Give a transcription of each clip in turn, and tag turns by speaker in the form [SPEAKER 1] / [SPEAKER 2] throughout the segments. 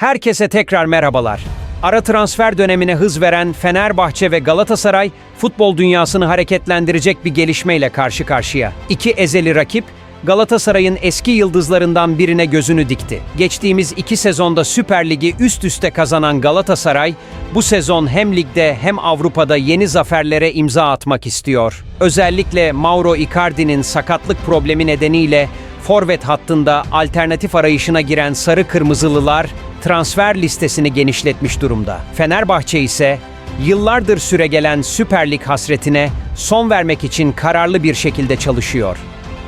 [SPEAKER 1] Herkese tekrar merhabalar. Ara transfer dönemine hız veren Fenerbahçe ve Galatasaray futbol dünyasını hareketlendirecek bir gelişmeyle karşı karşıya. İki ezeli rakip Galatasaray'ın eski yıldızlarından birine gözünü dikti. Geçtiğimiz iki sezonda Süper Ligi üst üste kazanan Galatasaray, bu sezon hem ligde hem Avrupa'da yeni zaferlere imza atmak istiyor. Özellikle Mauro Icardi'nin sakatlık problemi nedeniyle forvet hattında alternatif arayışına giren Sarı Kırmızılılar transfer listesini genişletmiş durumda. Fenerbahçe ise yıllardır süregelen Süper Lig hasretine son vermek için kararlı bir şekilde çalışıyor.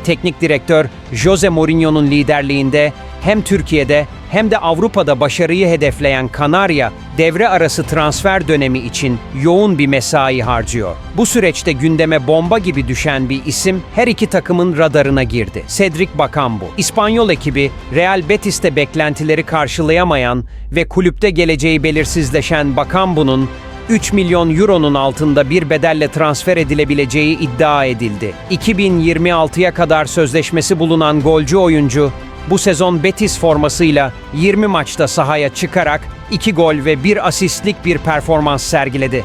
[SPEAKER 1] Teknik direktör Jose Mourinho'nun liderliğinde hem Türkiye'de hem de Avrupa'da başarıyı hedefleyen Kanarya devre arası transfer dönemi için yoğun bir mesai harcıyor. Bu süreçte gündeme bomba gibi düşen bir isim her iki takımın radarına girdi. Cedric Bakambu. İspanyol ekibi Real Betis'te beklentileri karşılayamayan ve kulüpte geleceği belirsizleşen Bakambu'nun 3 milyon euronun altında bir bedelle transfer edilebileceği iddia edildi. 2026'ya kadar sözleşmesi bulunan golcü oyuncu bu sezon Betis formasıyla 20 maçta sahaya çıkarak 2 gol ve 1 asistlik bir performans sergiledi.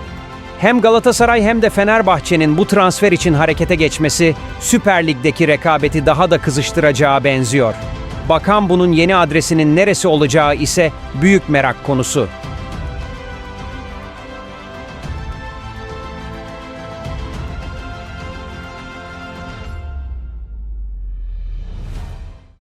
[SPEAKER 1] Hem Galatasaray hem de Fenerbahçe'nin bu transfer için harekete geçmesi Süper Lig'deki rekabeti daha da kızıştıracağı benziyor. Bakan bunun yeni adresinin neresi olacağı ise büyük merak konusu.